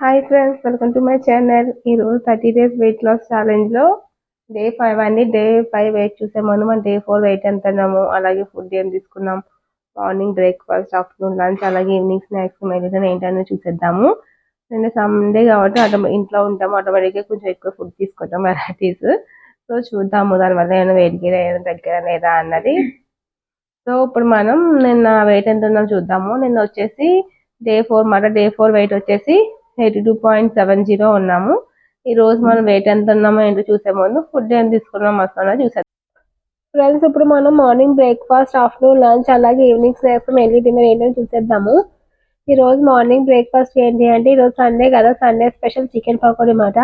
Hi friends welcome to my channel ఈరోజు thirty days weight loss ఛాలెంజ్లో day five అని day five weight చూసాము మనం డే ఫోర్ వెయిట్ ఎంత అలాగే ఫుడ్ ఏం తీసుకున్నాం. మార్నింగ్ బ్రేక్ఫాస్ట్ ఆఫ్టర్నూన్ లంచ్ అలాగే ఈవినింగ్ స్నాక్స్ మెడిసిన్ ఏంటనే చూసేద్దాము. నేను సండే కాబట్టి ఆటో ఇంట్లో ఉంటాము. ఆటోమేటిక్గా కొంచెం ఎక్కువ ఫుడ్ తీసుకుంటాం వెరైటీస్ సో చూద్దాము దానివల్ల ఏమైనా వెయిట్ గెయిన్ ఏదైనా తగ్గారా లేదా అన్నది. సో ఇప్పుడు మనం నిన్న వెయిట్ ఎంత ఉన్నాం చూద్దాము. నిన్న వచ్చేసి డే ఫోర్ మాట డే ఫోర్ వెయిట్ వచ్చేసి eighty two point seven zero ఉన్నాము. ఈ రోజు మనం వెయిట్ ఎంత ఉన్నామో ఏంటో చూసే ముందు ఫుడ్ ఏం తీసుకున్నాం అసలు చూసే ఫ్రెండ్స్ ఇప్పుడు మనం మార్నింగ్ బ్రేక్ఫాస్ట్ ఆఫ్టర్నూన్ లంచ్ అలాగే ఈవినింగ్ స్నాక్స్ మెయిన్లీ డిన్నర్ ఏంటో చూసేద్దాము. ఈ రోజు మార్నింగ్ బ్రేక్ఫాస్ట్ ఏంటి అంటే ఈ రోజు సండే కదా సండే స్పెషల్ చికెన్ పకోడీ మాట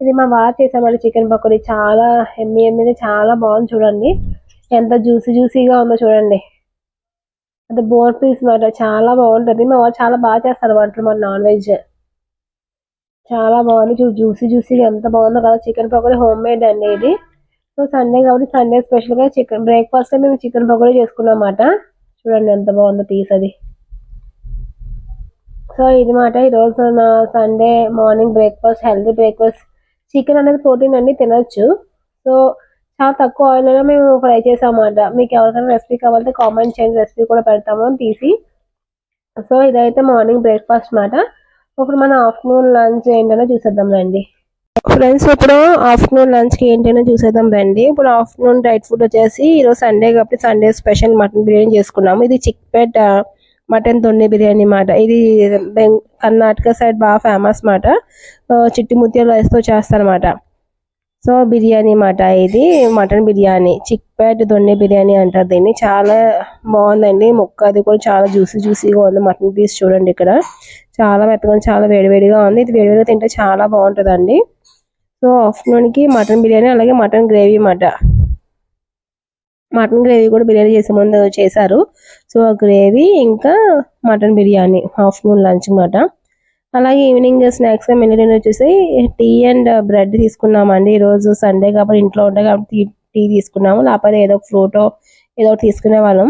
ఇది మా బాగా చేసామండి చికెన్ పకోడీ. చాలా ఎమ్మి ఎమ్మిది చాలా బాగుంది చూడండి. ఎంత జ్యూసీ జ్యూసీగా ఉందో చూడండి. అది బోన్ పీస్ మాట చాలా బాగుంటుంది. మా వాళ్ళు చాలా బాగా చేస్తారు వంటలు మన నాన్ వెజ్. చాలా బాగుంది. చూ జ్యూసీ జ్యూసీగా ఎంత బాగుందో కదా. చికెన్ పకోడీ హోమ్ మేడ్ అండి ఇది సో సండే కాబట్టి సండే స్పెషల్గా చికెన్ బ్రేక్ఫాస్ట్ మేము చికెన్ పకోడీ చేసుకున్నాం అన్నమాట చూడండి ఎంత బాగుందో పీస్ అది. సో ఇది మాట ఈరోజు నా Sunday morning breakfast healthy breakfast. Chicken అనేది ప్రోటీన్ అన్ని తినొచ్చు. సో చాలా తక్కువ ఆయిల్లో మేము ఫ్రై చేసామన్నమాట. మీకు ఎవరికైనా రెసిపీ కావాలంటే కామెంట్ చేయండి. రెసిపీ కూడా పెడతాము తీసి. సో ఇదైతే మార్నింగ్ బ్రేక్ఫాస్ట్ మాట. ఇప్పుడు మన ఆఫ్టర్నూన్ లంచ్ ఏంటనో చూసేద్దాం రండి. ఫ్రెండ్స్ ఇప్పుడు ఆఫ్టర్నూన్ లంచ్కి ఏంటైనా చూసేద్దాం రండి. ఇప్పుడు ఆఫ్టర్నూన్ డైట్ ఫుడ్ వచ్చేసి ఈరోజు సండే కాబట్టి సండే స్పెషల్ మటన్ బిర్యానీ చేసుకున్నాము. ఇది చిక్పేట్ మటన్ తొండి బిర్యానీ మాట. ఇది కర్ణాటక సైడ్ బాగా ఫేమస్ మాట. చిట్టి ముత్యాల రైస్తో చేస్తారన్నమాట. సో బిర్యానీ మాట ఇది మటన్ బిర్యానీ. చిక్పేట్ దొన్నె బిర్యానీ అంటారు దీన్ని. చాలా బాగుందండి. ముక్క అది కూడా చాలా జ్యూసీ జ్యూసీగా ఉంది. మటన్ పీస్ చూడండి ఇక్కడ. చాలా మెత్తగా చాలా వేడివేడిగా ఉంది. ఇది వేడివేడిగా తింటే చాలా బాగుంటుందండి. సో ఆఫ్టర్నూన్కి మటన్ బిర్యానీ అలాగే మటన్ గ్రేవీ మాట. మటన్ గ్రేవీ కూడా బిర్యానీ చేసే ముందు చేశారు. సో ఆ గ్రేవీ ఇంకా మటన్ బిర్యానీ ఆఫ్టర్నూన్ లంచ్ మాట. అలాగే ఈవినింగ్ స్నాక్స్ మెనూ వచ్చేసి టీ అండ్ బ్రెడ్ తీసుకున్నామండి. ఈరోజు సండే కాబట్టి ఇంట్లో ఉంటాయి కాబట్టి టీ తీసుకున్నాము. లేకపోతే ఏదో ఒక ఫ్రూటో ఏదో ఒకటి తీసుకునే వాళ్ళం.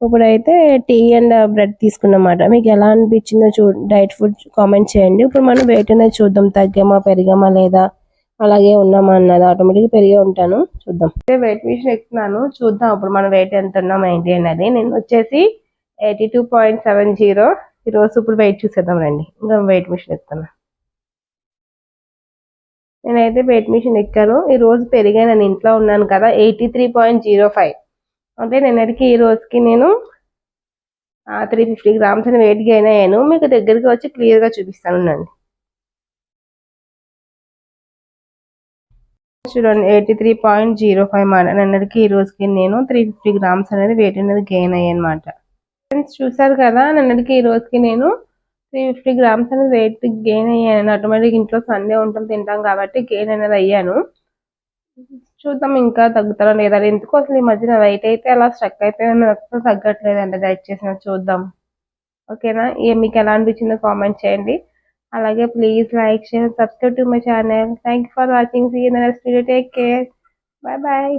ఇప్పుడైతే టీ అండ్ బ్రెడ్ తీసుకున్నమాట. మీకు ఎలా అనిపించిందో చూ డైట్ ఫుడ్ కామెంట్ చేయండి. ఇప్పుడు మనం వెయిట్ అనేది చూద్దాం. తగ్గామా పెరిగామా లేదా? అలాగే ఉన్నామా అన్నది ఆటోమేటిక్గా పెరిగే ఉంటాను. చూద్దాం. వెయిట్ మిషన్ ఎక్కుతున్నాను. చూద్దాం ఇప్పుడు మనం వెయిట్ ఎంత ఉన్నాం ఏంటి అన్నది నేను వచ్చేసి eighty two point seven zero ఈరోజు ఇప్పుడు వెయిట్ చూసేద్దాం రండి. ఇంకా వెయిట్ మిషన్ ఎక్కుతాను నేనైతే వెయిట్ మిషన్ ఎక్కాను. ఈ రోజు పెరిగా నేను ఇంట్లో ఉన్నాను కదా eighty three point zero five. అంటే నిన్నటికి ఈ రోజుకి నేను త్రీ ఫిఫ్టీ గ్రామ్స్ అని వెయిట్ గెయిన్ అయ్యాను. మీకు దగ్గరికి వచ్చి క్లియర్గా చూపిస్తాను అండి చూడండి eighty three point zero five మాట. నిన్నటికి ఈ రోజుకి నేను త్రీ ఫిఫ్టీ గ్రామ్స్ అనేది వెయిట్ అనేది గెయిన్ అయ్యాను అనమాట ఫ్రెండ్స్ చూసారు కదా నిన్నటికి ఈ రోజుకి నేను త్రీ ఫిఫ్టీ గ్రామ్స్ అనేది వెయిట్ గెయిన్ అయ్యాను. ఆటోమేటిక్ ఇంట్లో సండే ఉంటాం తింటాం కాబట్టి గెయిన్ అనేది అయ్యాను. చూద్దాం ఇంకా తగ్గుతారా లేదా? ఎందుకు అసలు ఈ మధ్యన వెయిట్ అయితే అలా స్ట్రక్ అయిపోయింది అసలు తగ్గట్లేదండి. డైట్ చేసిన చూద్దాం. ఓకేనా? ఏ మీకు ఎలా అనిపించిందో కామెంట్ చేయండి. అలాగే please like share subscribe to my channel thank for watching see next video take care bye bye